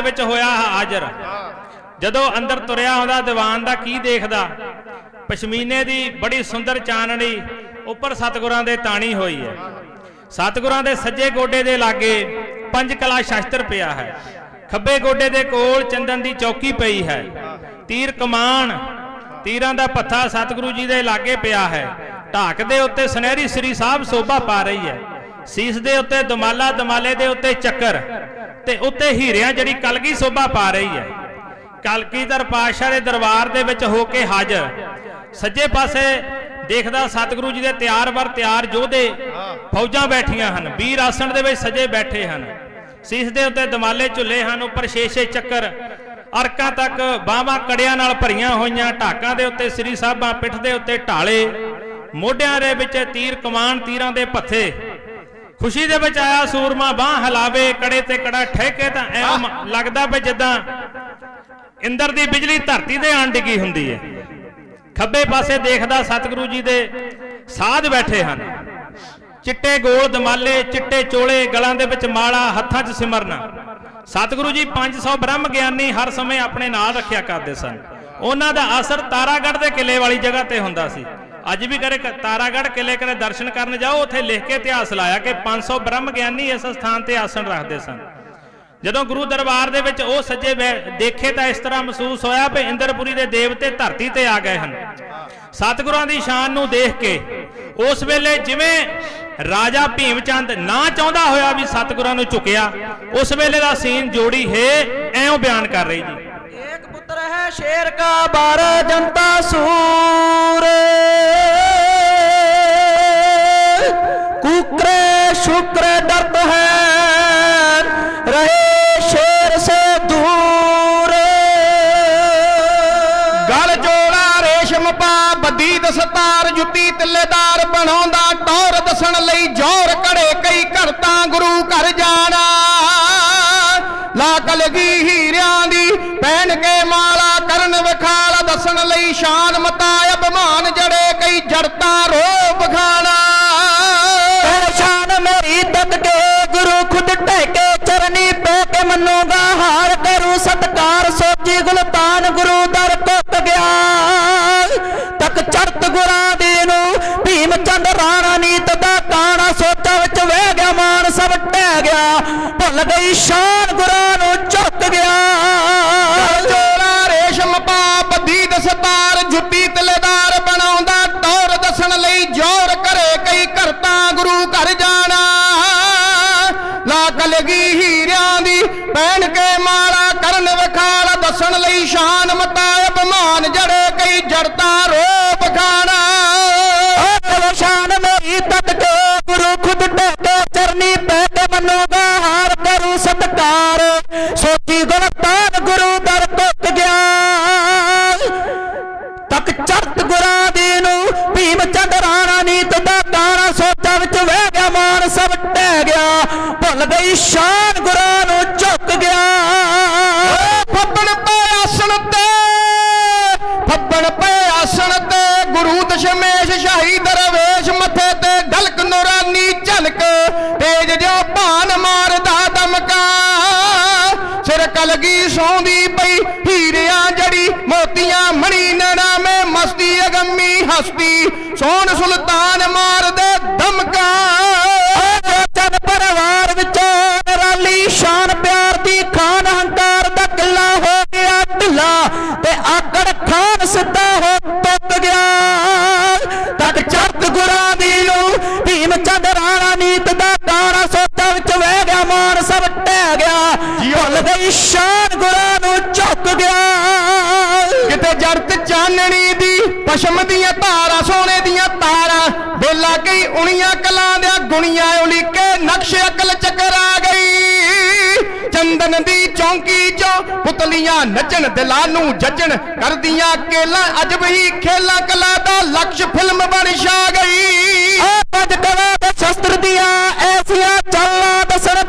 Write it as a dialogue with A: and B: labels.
A: ਦੇ ਵਿੱਚ ਹੋਇਆ ਹਾਜ਼ਰ। ਜਦੋਂ ਅੰਦਰ ਤੁਰਿਆ ਆਉਂਦਾ ਦੀਵਾਨ ਦਾ ਕੀ ਦੇਖਦਾ? ਪਸ਼ਮੀਨੇ ਦੀ ਬੜੀ ਸੁੰਦਰ ਚਾਨਣੀ ਉੱਪਰ ਸਤਿਗੁਰਾਂ ਦੇ ਤਾਣੀ ਹੋਈ ਹੈ। ਸਤਿਗੁਰਾਂ ਦੇ ਸੱਜੇ ਗੋਡੇ ਦੇ ਲਾਗੇ ਪੰਜ ਕਲਾ ਸ਼ਸਤਰ ਪਿਆ ਹੈ। ਖੱਬੇ ਗੋਡੇ ਦੇ ਕੋਲ ਚੰਦਨ ਦੀ ਚੌਕੀ ਪਈ ਹੈ। ਤੀਰ ਕਮਾਨ, ਤੀਰਾਂ ਦਾ ਪੱਥਾ ਸਤਿਗੁਰੂ ਜੀ ਦੇ ਲਾਗੇ ਪਿਆ ਹੈ। ਢਾਕ ਦੇ ਉੱਤੇ ਸੁਨਹਿਰੀ ਸ੍ਰੀ ਸਾਹਿਬ ਸੋਭਾ ਪਾ ਰਹੀ ਹੈ। ਸੀਸ ਦੇ ਉੱਤੇ ਦਮਾਲਾ, ਦਮਾਲੇ ਦੇ ਉੱਤੇ ਚੱਕਰ। ਤੇ ਉੱਤੇ ਹੀਰਿਆਂ ਜਿਹੜੀ ਕਲਗੀ ਸੋਭਾ ਪਾ ਰਹੀ ਹੈ। ਕਲਗੀਧਰ ਪਾਤਸ਼ਾਹ ਦੇ ਦਰਬਾਰ ਦੇ ਵਿੱਚ ਹੋ ਕੇ ਹਾਜ਼ਰ। ਸੱਜੇ ਪਾਸੇ ਦੇਖਦਾ ਸਤਿਗੁਰੂ ਜੀ ਦੇ ਤਿਆਰ ਵਰ ਤਿਆਰ ਯੋਧੇ ਫੌਜਾਂ ਬੈਠੀਆਂ ਹਨ। ਵੀਰ ਆਸਣ ਦੇ ਵਿੱਚ ਸਜੇ ਬੈਠੇ ਹਨ। ਸੀਸ ਦੇ ਉੱਤੇ ਦਮਾਲੇ ਝੁੱਲੇ ਹਨ। ਉੱਪਰ ਛੇ-ਛੇ ਚੱਕਰ ਅਰਕਾਂ ਤੱਕ ਬਾਹਾਂ ਕੜਿਆਂ ਨਾਲ ਭਰੀਆਂ ਹੋਈਆਂ। ਢਾਕਾਂ ਦੇ ਉੱਤੇ ਸ੍ਰੀ ਸਾਹਿਬਾਂ ਪਿੱਠ ਦੇ ਉੱਤੇ ਢਾਲੇ। ਮੋਢਿਆਂ ਦੇ ਵਿੱਚ ਤੀਰ ਕਮਾਨ ਤੀਰਾਂ ਦੇ ਪੱਥੇ ਖੁਸ਼ੀ ਦੇ ਵਿੱਚ ਆਇਆ ਸੂਰਮਾ ਬਾਹ ਹਲਾਵੇ, ਕੜੇ ਤੇ ਕੜਾ ਠੇਕੇ ਤਾਂ ਐ ਲੱਗਦਾ ਵੀ ਜਿੱਦਾਂ ਇੰਦਰ ਦੀ ਬਿਜਲੀ ਧਰਤੀ ਦੇ ਆਣ ਡਿੱਗੀ ਹੁੰਦੀ ਹੈ ਖੱਬੇ ਪਾਸੇ ਦੇਖਦਾ ਸਤਿਗੁਰੂ ਜੀ ਦੇ ਸਾਧ ਬੈਠੇ ਹਨ। ਚਿੱਟੇ ਗੋਲ ਦਮਾਲੇ, ਚਿੱਟੇ ਚੋਲੇ, ਗਲਾਂ ਦੇ ਵਿੱਚ ਮਾਲਾ, ਹੱਥਾਂ 'ਚ ਸਿਮਰਨਾ। ਸਤਿਗੁਰੂ ਜੀ 500 ਬ੍ਰਹਮ ਗਿਆਨੀ ਹਰ ਸਮੇਂ ਆਪਣੇ ਨਾਲ ਰੱਖਿਆ ਕਰਦੇ ਸਨ। ਉਹਨਾਂ ਦਾ ਅਸਰ ਤਾਰਾਗੜ੍ਹ ਦੇ ਕਿਲੇ ਵਾਲੀ ਜਗ੍ਹਾ ਤੇ ਹੁੰਦਾ ਸੀ। ਅੱਜ ਵੀ ਕਰੇ ਤਾਰਾਗੜ ਕਿਲੇ ਕਰੇ ਦਰਸ਼ਨ ਕਰਨ ਜਾਓ, ਉੱਥੇ ਲਿਖ ਕੇ ਇਤਿਹਾਸ ਲਾਇਆ ਕਿ 500 ਬ੍ਰਹਮ ਗਿਆਨੀ ਇਸ ਸਥਾਨ ਤੇ ਆਸਣ ਰੱਖਦੇ ਸਨ। ਜਦੋਂ ਗੁਰੂ ਦਰਬਾਰ ਦੇ ਵਿੱਚ ਉਹ ਸੱਜੇ ਦੇਖੇ ਤਾਂ ਇਸ ਤਰ੍ਹਾਂ ਮਹਿਸੂਸ ਹੋਇਆ ਕਿ ਇੰਦਰਪੁਰੀ ਦੇ ਦੇਵਤੇ ਧਰਤੀ ਤੇ ਆ ਗਏ ਹਨ। ਸਤਿਗੁਰਾਂ ਦੀ ਸ਼ਾਨ ਨੂੰ ਦੇਖ ਕੇ ਉਸ ਵੇਲੇ ਜਿਵੇਂ ਰਾਜਾ ਭੀਮਚੰਦ ਨਾ ਚਾਹੁੰਦਾ ਹੋਇਆ ਵੀ ਸਤਿਗੁਰਾਂ ਨੂੰ ਝੁਕਿਆ ਉਸ ਵੇਲੇ ਦਾ ਸੀਨ ਜੋੜੀ ਹੈ, ਐਉਂ ਬਿਆਨ ਕਰ ਰਹੀ ਜੀ।
B: है शेर का बारह जनता सूर कुक्र शुक्र डरत है रहे शेर से दूर
C: ਗਲ ਜੋੜਾ ਰੇਸ਼ਮ ਪਾ ਬੱਦੀ ਦਸਤਾਰ ਜੁੱਤੀ ਤਿੱਲੇਦਾਰ ਬਣਾਉਂਦਾ ਟੌਰ ਦੱਸਣ ਲਈ ਜੋਰ ਕੜੇ ਕਈ ਘਰਤਾ ਗੁਰੂ ਘਰ ਜਾਣਾ ਲਾ ਕਲਗੀ ਹੀਰਿਆਂ ਦੀ ਸ਼ਾਨ ਮਤਾ ਅਭਿਮਾਨ ਜੜੇ ਕਈ ਜੜਤਾ ਰੋਬ ਖਾਣਾ।
B: ਸ਼ਾਨ ਮੇਰੀ ਤਤ ਕੇ ਗੁਰੂ ਖੁਦ ਟਹਿਕੇ ਚਰਨੀ ਪੈ ਕੇ ਮੰਨੂਗਾ ਹਾਰ ਕਰੂ ਸਤਕਾਰ ਸੋਚੀ ਗੁਲਤਾਨ ਗੁਰੂ ਦਰ ਟੁੱਟ ਗਿਆ ਤੱਕ ਚੜਤ ਗੁਰਾਂ ਦੇ ਨੂੰ ਭੀਮ ਚੰਦ ਰਾਣਾ ਨੀਤ ਦਾ ਕਾਣਾ ਸੋਚਾ ਵਿੱਚ ਵਹਿ ਗਿਆ ਮਾਨ ਸਭ ਟਹਿ ਗਿਆ। ਭੁੱਲ ਗਈ ਸ਼ਾਨ ਗੁਰਾਂ ਨੂੰ
C: ਵਿਖਾਲ ਲਈ ਸ਼ਾਨ ਮਤਾ ਅਭਿਮਾਨ ਜੜੇ ਕਈ ਜੜਤਾ ਰੋਪ ਖਾਣਾ।
B: ਆਹ ਸ਼ਾਨ ਮੇਰੀ ਤਤ ਕੇ ਗੁਰੂ ਖੁਦ ਟੇਕੇ ਚਰਨੀ ਪੈ ਕੇ ਮੰਨੂਗਾ ਹਾਰ ਕਰੂ ਸਤਕਾਰ। ਸੋਚੀ ਗੁਰਤਾਨ ਗੁਰੂ ਦਰ ਟੁੱਟ ਗਿਆ। ਤੱਕ ਚੜਤ ਗੁਰਾਂ ਦੀ ਨੂੰ ਭੀਮ ਚੰਦ ਰਾਣਾ ਨੀਤ ਦਾ ਕਾਣਾ ਸੋਚਾਂ ਵਿੱਚ ਵਹਿ ਗਿਆ ਮਾਨ ਸਭ ਟਹਿ ਗਿਆ। ਭੁੱਲ ਗਈ ਸ਼ਾਨ ਗੁਰਾਂ ਨੂੰ ਝੁੱਕ ਗਿਆ।
C: ਸ਼ਾਹੀ ਦਰਵੇਸ਼ ਮੱਥੇ ਤੇ ਢਲਕ ਨੂਰਾਨੀ ਝਲਕ, ਤੇਜ ਜਿਉ ਭਾਨ ਮਾਰਦਾ ਦਮਕਾ। ਸਿਰ ਕਲਗੀ ਸੌਂਦੀ ਪਈ ਹੀਰਿਆਂ ਜੜੀ, ਮੋਤੀਆਂ ਮਣੀ ਨਣਾ ਮੇ ਮਸਤੀ ਅਗੰਮੀ ਹਸਤੀ। ਸੋਹਣ ਸੁਲਤਾਨ ਮਾਰਦਾ
B: ਗਿਆ ਭੁੱਲ ਸ਼ਾਨ ਗੁਰਾਂ ਨੂੰ ਝੁੱਕ ਗਿਆ।
C: ਕਿਤੇ ਜੜਤ ਚਾਨਣੀ ਦੀ ਪਸ਼ਮ ਦੀਆਂ ਧਾਰਾਂ, ਸੋਨੇ ਦੀਆਂ ਤਾਰਾਂ, ਬੇਲਾ ਗਈ ਉਣੀਆਂ ਕਲਾਂ ਦੇ ਗੁਣੀਆਂ ਉਲੀਕੇ ਨਕਸ਼ ਅਕਲ ਚੱਕਰ ਗਈ। ਚੰਦਨ ਦੀ ਚੌਂਕੀ ਚੋਂ ਪੁਤਲੀਆਂ ਨੱਚਣ, ਦਿਲਾਂ ਨੂੰ ਜੱਜਣ ਕਰਦੀਆਂ ਕੇਲਾ, ਅਜਬ ਹੀ ਖੇਲਾ ਕਲਾ ਦਾ ਲਕਸ਼ ਫਿਲਮ ਬਣ ਛਾ ਗਈ।
B: ਆ ਪੰਜ ਕਲਾ ਦੇ ਸ਼ਸਤਰ ਦੀਆਂ ਐਸੀਆਂ ਚਾਲਾਂ ਦਸਣ